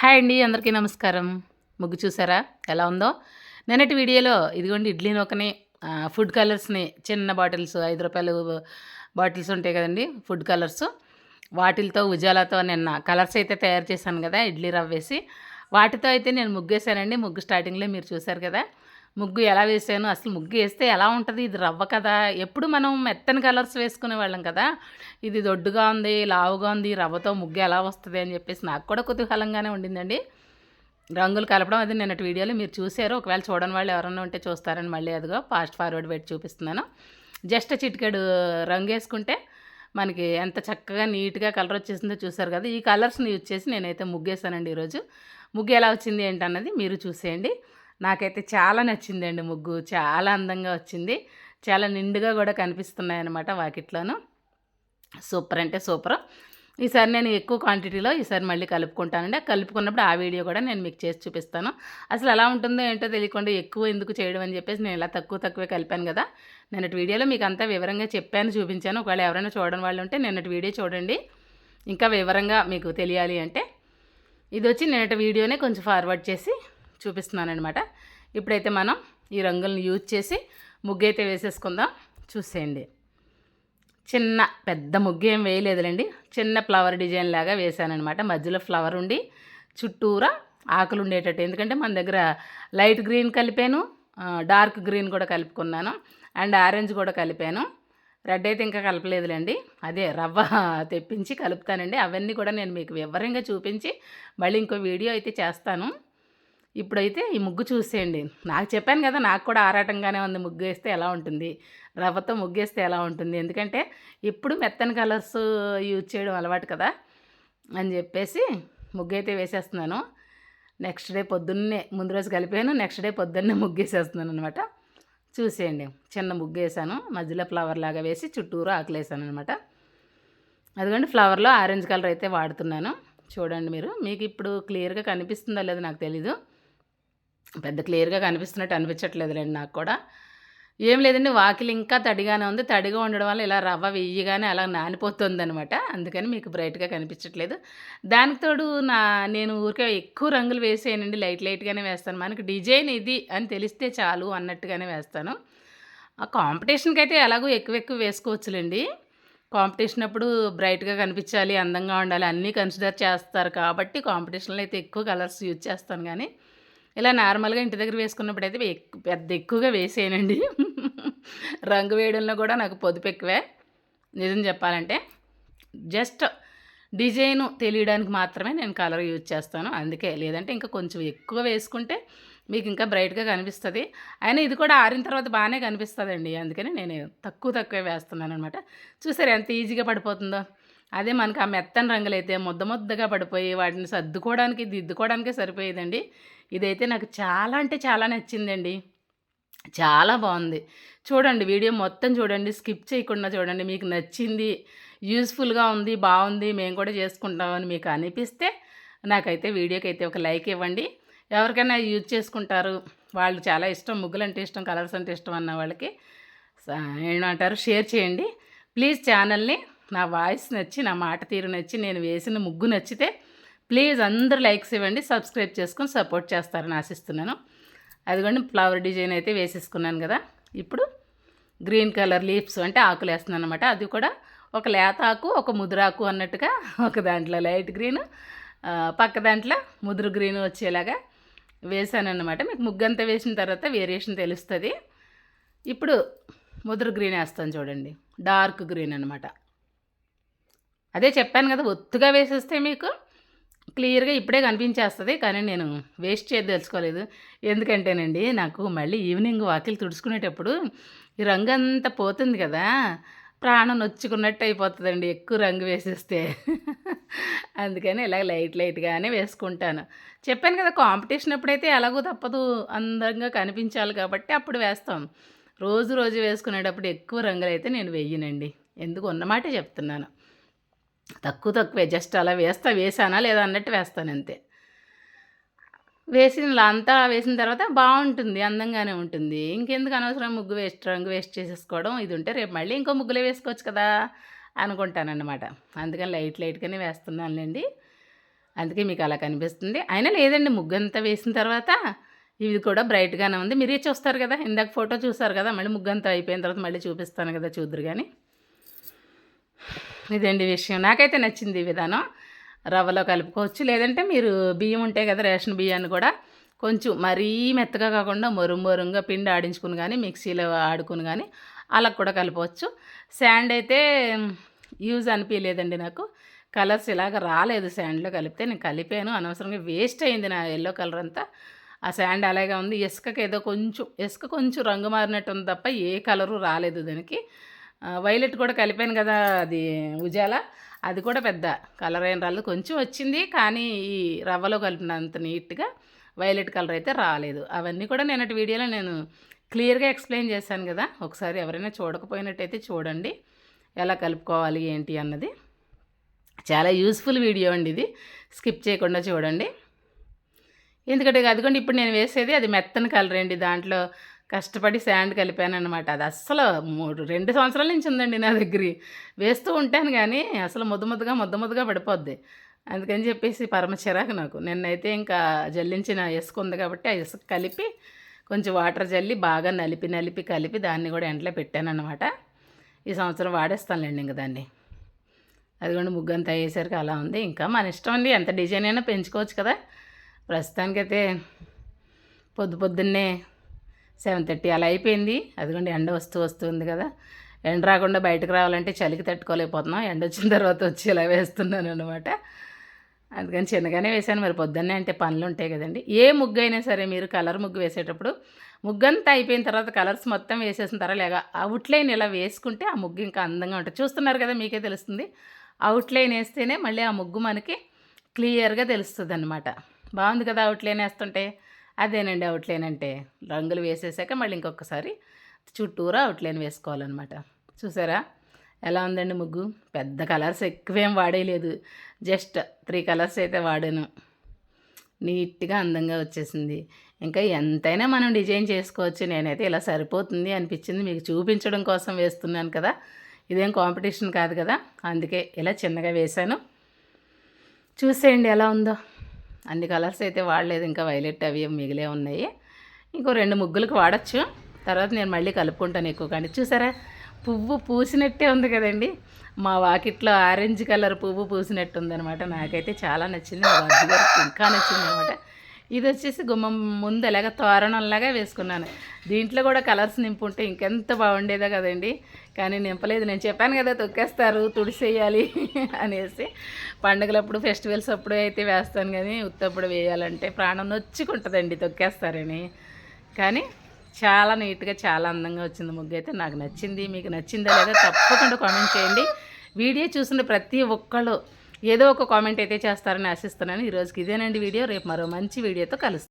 Hi అండి అందరికీ నమస్కారం. ముగ్గు చూసారా? ఎలా ఉందో? నిన్నటి వీడియోలో ఇదిగోండి ఇడ్లీ నూకని ఫుడ్ కలర్స్ని చిన్న బాటిల్స్ ఐదు రూపాయలు బాటిల్స్ ఉంటాయి కదండి ఫుడ్ కలర్స్. వాటిలతో ఉజాలతో నిన్న కలర్స్ అయితే తయారు చేశాను కదా ఇడ్లీ రవ్వ వేసి వాటితో అయితే నేను ముగ్గు వేసానండి ముగ్గు స్టార్టింగ్లో మీరు చూసారు కదా. ముగ్గు ఎలా వేసాను అసలు ముగ్గు వేస్తే ఎలా ఉంటుంది ఇది రవ్వ కదా. ఎప్పుడు మనం మెత్తని కలర్స్ వేసుకునే వాళ్ళం కదా. ఇది దొడ్డుగా ఉంది లావుగా ఉంది రవ్వతో ముగ్గు ఎలా వస్తుంది అని చెప్పేసి నాకు కూడా కుతూహలంగానే ఉండిందండి. రంగులు కలపడం అది నిన్నటి వీడియోలో మీరు చూసారు ఒకవేళ చూడని వాళ్ళు ఎవరైనా ఉంటే చూస్తారని మళ్ళీ అదిగో ఫాస్ట్ ఫార్వర్డ్ పెట్టి చూపిస్తున్నాను. జస్ట్ చిటికెడు రంగు వేసుకుంటే మనకి ఎంత చక్కగా నీట్గా కలర్ వచ్చేసిందో చూసారు కదా. ఈ కలర్స్ని యూజ్ చేసి నేనైతే ముగ్గేసానండి ఈరోజు. ముగ్గు ఎలా వచ్చింది ఏంటన్నది మీరు చూసేయండి. నాకైతే చాలా నచ్చిందండి ముగ్గు. చాలా అందంగా వచ్చింది. చాలా నిండుగా కూడా కనిపిస్తున్నాయి అన్నమాట వాకిట్లోను. సూపర్ అంటే సూపర్. ఈసారి నేను ఎక్కువ క్వాంటిటీలో ఈసారి మళ్ళీ కలుపుకుంటానండి. కలుపుకున్నప్పుడు ఆ వీడియో కూడా నేను మీకు చేసి చూపిస్తాను. అసలు ఎలా ఉంటుందో ఏంటో తెలియకుండా ఎక్కువ ఎందుకు చేయడం అని చెప్పేసి నేను ఇలా తక్కువ తక్కువే కలిపాను కదా. నిన్నటి వీడియోలో మీకు అంతా వివరంగా చెప్పాను చూపించాను. ఒకవేళ ఎవరైనా చూడని వాళ్ళు ఉంటే నిన్నటి వీడియో చూడండి. ఇంకా వివరంగా మీకు తెలియాలి అంటే ఇది వచ్చి నిన్నటి వీడియోనే కొంచెం ఫార్వర్డ్ చేసి చూపిస్తున్నాను అనమాట ఇప్పుడైతే మనం ఈ రంగులను యూజ్ చేసి ముగ్గు అయితే వేసేసుకుందాం. చూసేయండి. చిన్న పెద్ద ముగ్గు ఏం వేయలేదులేండి. చిన్న ఫ్లవర్ డిజైన్ లాగా వేసానమాట మధ్యలో ఫ్లవర్ ఉండి చుట్టూరా ఆకులు ఉండేటట్టు. ఎందుకంటే మన దగ్గర లైట్ గ్రీన్ కలిపాను డార్క్ గ్రీన్ కూడా కలుపుకున్నాను అండ్ ఆరెంజ్ కూడా కలిపాను. రెడ్ అయితే ఇంకా కలపలేదులేండి. అదే రవ్వ తెప్పించి కలుపుతానండి. అవన్నీ కూడా నేను మీకు వివరంగా చూపించి మళ్ళీ ఇంకో వీడియో అయితే చేస్తాను. ఇప్పుడైతే ఈ ముగ్గు చూసేయండి. నాకు చెప్పాను కదా నాకు కూడా ఆరాటంగానే ఉంది ముగ్గు వేస్తే ఎలా ఉంటుంది? రవ్వతో ముగ్గు వేస్తే ఎలా ఉంటుంది? ఎందుకంటే ఇప్పుడు మెత్తని కలర్స్ యూజ్ చేయడం అలవాటు కదా అని చెప్పేసి ముగ్గు అయితే వేసేస్తున్నాను. నెక్స్ట్ డే పొద్దున్నే ముందు రోజు కలిపాను నెక్స్ట్ డే పొద్దున్నే ముగ్గు వేసేస్తున్నాను అనమాట చూసేయండి. చిన్న ముగ్గు వేసాను. మధ్యలో ఫ్లవర్ లాగా వేసి చుట్టూరు ఆకులు వేసాను అనమాట అదిగోండి ఫ్లవర్లో ఆరెంజ్ కలర్ అయితే వాడుతున్నాను. చూడండి మీరు. మీకు ఇప్పుడు క్లియర్గా కనిపిస్తుందో లేదో నాకు తెలీదు. పెద్ద క్లియర్గా కనిపిస్తున్నట్టు అనిపించట్లేదులేండి నాకు కూడా. ఏం లేదండి వాకిలి ఇంకా తడిగానే ఉంది. తడిగా ఉండడం వల్ల ఇలా రవ్వ వెయ్యగానే అలా నానిపోతుంది అనమాట అందుకని మీకు బ్రైట్గా కనిపించట్లేదు. దానికి తోడు నా నేను ఊరికే ఎక్కువ రంగులు వేసేయనండి. లైట్ లైట్గానే వేస్తాను. మనకి డిజైన్ ఇది అని తెలిస్తే చాలు అన్నట్టుగానే వేస్తాను. ఆ కాంపిటీషన్కి అయితే ఎలాగో ఎక్కువ ఎక్కువ వేసుకోవచ్చులేండి. కాంపిటీషన్ అప్పుడు బ్రైట్గా కనిపించాలి అందంగా ఉండాలి అన్నీ కన్సిడర్ చేస్తారు కాబట్టి కాంపిటీషన్లో అయితే ఎక్కువ కలర్స్ యూజ్ చేస్తాను కానీ ఇలా నార్మల్గా ఇంటి దగ్గర వేసుకున్నప్పుడు అయితే పెద్ద ఎక్కువగా వేసేయనండి. రంగు వేయడంలో కూడా నాకు పొదుపు ఎక్కువే. నిజం చెప్పాలంటే జస్ట్ డిజైన్ తెలియడానికి మాత్రమే నేను కలర్ యూజ్ చేస్తాను. అందుకే లేదంటే ఇంకా కొంచెం ఎక్కువ వేసుకుంటే మీకు ఇంకా బ్రైట్గా కనిపిస్తుంది. అయినా ఇది కూడా ఆరిన తర్వాత బాగానే కనిపిస్తుందండి. అందుకని నేను తక్కువ తక్కువ వేస్తున్నాను అనమాట చూసారు ఎంత ఈజీగా పడిపోతుందో? అదే మనకు ఆ మెత్తని రంగులైతే ముద్ద ముద్దగా పడిపోయి వాటిని సర్దుకోవడానికి దిద్దుకోవడానికే సరిపోయేదండి. ఇదైతే నాకు చాలా అంటే చాలా నచ్చిందండి. చాలా బాగుంది. చూడండి వీడియో మొత్తం చూడండి స్కిప్ చేయకుండా చూడండి. మీకు నచ్చింది యూస్ఫుల్గా ఉంది బాగుంది మేము కూడా చేసుకుంటామని మీకు అనిపిస్తే నాకైతే వీడియోకి అయితే ఒక లైక్ ఇవ్వండి. ఎవరికైనా యూజ్ చేసుకుంటారు వాళ్ళు చాలా ఇష్టం ముగ్గులు అంటే ఇష్టం కలర్స్ అంటే ఇష్టం అన్న వాళ్ళకి స- ఏమంటారు షేర్ చేయండి. ప్లీజ్ ఛానల్ని నా వాయిస్ నచ్చి నా మాట తీరు నచ్చి నేను వేసిన ముగ్గు నచ్చితే ప్లీజ్ అందరూ లైక్స్ ఇవ్వండి సబ్స్క్రైబ్ చేసుకొని సపోర్ట్ చేస్తారని ఆశిస్తున్నాను. అదిగోండి ఫ్లవర్ డిజైన్ అయితే వేసేసుకున్నాను కదా. ఇప్పుడు గ్రీన్ కలర్ లీవ్స్ అంటే ఆకులు వేస్తున్నాను అనమాట అది కూడా ఒక లేత ఆకు ఒక ముదురాకు అన్నట్టుగా ఒక దాంట్లో లైట్ గ్రీన్ పక్క దాంట్లో ముదురు గ్రీన్ వచ్చేలాగా వేసానన్నమాట మీకు ముగ్గంతా వేసిన తర్వాత వేరియేషన్ తెలుస్తుంది. ఇప్పుడు ముదురు గ్రీన్ వేస్తాను చూడండి. డార్క్ గ్రీన్ అనమాట అదే చెప్పాను కదా ఒత్తుగా వేసేస్తే మీకు క్లియర్గా ఇప్పుడే కనిపించేస్తుంది కానీ నేను వేస్ట్ చేయదు తెలుసుకోలేదు. ఎందుకంటేనండి నాకు మళ్ళీ ఈవినింగ్ వాకిలు తుడుచుకునేటప్పుడు ఈ రంగు అంతా పోతుంది కదా ప్రాణం నొచ్చుకున్నట్టు అయిపోతుందండి ఎక్కువ రంగు వేసేస్తే. అందుకని ఇలా లైట్ లైట్గానే వేసుకుంటాను. చెప్పాను కదా కాంపిటీషన్ అప్పుడైతే ఎలాగో తప్పదు అందంగా కనిపించాలి కాబట్టి అప్పుడు వేస్తాం. రోజు రోజు వేసుకునేటప్పుడు ఎక్కువ రంగులు అయితే నేను వెయ్యనండి ఎందుకు ఉన్నమాటే చెప్తున్నాను. తక్కువ తక్కువే జస్ట్ అలా వేస్తా వేసానా లేదా అన్నట్టు వేస్తాను అంతే. వేసిన అంతా వేసిన తర్వాత బాగుంటుంది అందంగానే ఉంటుంది. ఇంకెందుకు అనవసరం ముగ్గు వేస్ట్ రంగు వేస్ట్ చేసేసుకోవడం ఇది ఉంటే రేపు మళ్ళీ ఇంకో ముగ్గులే వేసుకోవచ్చు కదా అనుకుంటానన్నమాట. అందుకని లైట్ లైట్గానే వేస్తున్నానులేండి. అందుకే మీకు అలా కనిపిస్తుంది. అయినా లేదండి ముగ్గు అంతా వేసిన తర్వాత ఇది కూడా బ్రైట్గానే ఉంది. మీరే చూస్తారు కదా ఇందాక ఫోటో చూస్తారు కదా మళ్ళీ ముగ్గు అంతా అయిపోయిన తర్వాత మళ్ళీ చూపిస్తాను కదా చూద్దరు కానీ ఇదండి విషయం? నాకైతే నచ్చింది ఈ విధానం. రవ్వలో కలుపుకోవచ్చు. లేదంటే మీరు బియ్యం ఉంటాయి కదా రేషన్ బియ్యాన్ని కూడా కొంచెం మరీ మెత్తగా కాకుండా మొరుం మొరుంగా పిండి ఆడించుకుని కానీ మిక్సీలో ఆడుకుని కానీ అలా కూడా కలపవచ్చు శాండ్ అయితే యూజ్ అనిపించలేదండి నాకు. కలర్స్ ఇలాగ రాలేదు శాండ్లో కలిపితే. నేను కలిపాను. అనవసరంగా వేస్ట్ అయింది నా ఎల్లో కలర్ అంతా. ఆ శాండ్ అలాగే ఉంది. ఇసుకకి ఏదో కొంచెం ఇసుక కొంచెం రంగు మారినట్టు ఉంది తప్ప ఏ కలరు రాలేదు దానికి. వైలెట్ కూడా కలిపాను కదా అది ఉజాల. అది కూడా పెద్ద కలర్ అయిన రాలేదు. కొంచెం వచ్చింది కానీ ఈ రవ్వలో కలిపినంత నీట్గా వైలెట్ కలర్ అయితే రాలేదు. అవన్నీ కూడా నేనటి వీడియోలో నేను క్లియర్గా ఎక్స్ప్లెయిన్ చేశాను కదా. ఒకసారి ఎవరైనా చూడకపోయినట్టయితే చూడండి ఎలా కలుపుకోవాలి ఏంటి అన్నది. చాలా యూస్ఫుల్ వీడియో అండి ఇది. స్కిప్ చేయకుండా చూడండి. ఎందుకంటే అదిగోండి ఇప్పుడు నేను వేసేది అది మెత్తని కలర్ అండి. దాంట్లో కష్టపడి శాండ్ కలిపాను అనమాట అది అస్సలు మూడు రెండు సంవత్సరాల నుంచి ఉందండి నా దగ్గర. వేస్తూ ఉంటాను కానీ అసలు ముద్ద ముద్దగా ముద్ద ముద్దగా పడిపోద్ది. అందుకని చెప్పేసి పరమ చిరాకు నాకు. నిన్నైతే ఇంకా జల్లించిన ఇసుక ఉంది కాబట్టి ఆ ఇసుక కలిపి కొంచెం వాటర్ జల్లి బాగా నలిపి నలిపి కలిపి దాన్ని కూడా ఎండలో పెట్టాను అనమాట ఈ సంవత్సరం వాడేస్తానులేండి ఇంక దాన్ని. అదిగోండి ముగ్గు ముగ్గంతా అయ్యేసరికి అలా ఉంది. ఇంకా మన ఇష్టం అండి. ఎంత డిజైన్ అయినా పెంచుకోవచ్చు కదా. ప్రస్తుతానికైతే పొద్దు పొద్దున్నే సెవెన్ థర్టీ అలా అయిపోయింది. అదిగోండి ఎండ వస్తూ వస్తుంది కదా. ఎండ రాకుండా బయటకు రావాలంటే చలికి తట్టుకోలేకపోతున్నాం. ఎండ వచ్చిన తర్వాత వచ్చి ఇలా వేస్తున్నాను అనమాట అందుకని చిన్నగానే వేసాను మరి పొద్దున్నే అంటే పనులు ఉంటాయి కదండి. ఏ ముగ్గు అయినా సరే మీరు కలర్ ముగ్గు వేసేటప్పుడు ముగ్గంతా అయిపోయిన తర్వాత కలర్స్ మొత్తం వేసేసిన తర్వాత లేక అవుట్లైన్ ఇలా వేసుకుంటే ఆ ముగ్గు ఇంకా అందంగా ఉంటుంది. చూస్తున్నారు కదా మీకే తెలుస్తుంది. అవుట్లైన్ వేస్తేనే మళ్ళీ ఆ ముగ్గు మనకి క్లియర్గా తెలుస్తుంది అనమాట బాగుంది కదా అవుట్లైన్ వేస్తుంటే? అదేనండి అవుట్లైన్ అంటే. రంగులు వేసేసాక మళ్ళీ ఇంకొకసారి చుట్టూరా అవుట్లైన్ వేసుకోవాలన్నమాట. చూసారా? ఎలా ఉందండి ముగ్గు? పెద్ద కలర్స్ ఎక్కువేం వాడేయలేదు. జస్ట్ త్రీ కలర్స్ అయితే వాడాను. నీట్గా అందంగా వచ్చేసింది. ఇంకా ఎంతైనా మనం డిజైన్ చేసుకోవచ్చు. నేనైతే ఇలా సరిపోతుంది అనిపించింది. మీకు చూపించడం కోసం వేస్తున్నాను కదా. ఇదేం కాంపిటీషన్ కాదు కదా. అందుకే ఇలా చిన్నగా వేశాను. చూసేయండి ఎలా ఉందో. అన్ని కలర్స్ అయితే వాడలేదు ఇంకా వైలెట్ అవి మిగిలే ఉన్నాయి. ఇంకో రెండు ముగ్గులకు వాడచ్చు. తర్వాత నేను మళ్ళీ కలుపుకుంటాను ఎక్కువ కానీ. చూసారా? పువ్వు పూసినట్టే ఉంది కదండి. మా వాకిట్లో ఆరెంజ్ కలర్ పువ్వు పూసినట్టు ఉందనమాట నాకైతే చాలా నచ్చింది. మా బాబు ఇంకా నచ్చింది అనమాట ఇది వచ్చేసి గుమ్మం ముందు ఎలాగ తోరణంలాగా వేసుకున్నాను. దీంట్లో కూడా కలర్స్ నింపుంటే ఇంకెంత బాగుండేదో కదండి. కానీ నింపలేదు. నేను చెప్పాను కదా తొక్కేస్తారు తుడిసేయాలి అనేసి. పండుగలప్పుడు ఫెస్టివల్స్ అప్పుడు అయితే వేస్తాను కానీ ఉత్తప్పుడు వేయాలంటే ప్రాణం నొచ్చుకుంటుందండి తొక్కేస్తారని. కానీ చాలా నీట్గా చాలా అందంగా వచ్చింది ముగ్గు అయితే. నాకు నచ్చింది మీకు నచ్చిందా లేదా తప్పకుండా కామెంట్ చేయండి. వీడియో చూసిన ప్రతి ఒక్కళ్ళు ఏదో ఒక కామెంట్ అయితే చేస్తారని ఆశిస్తున్నాను. ఈరోజుకి ఇదేనండి వీడియో. రేపు మరో మంచి వీడియోతో కలుస్తాను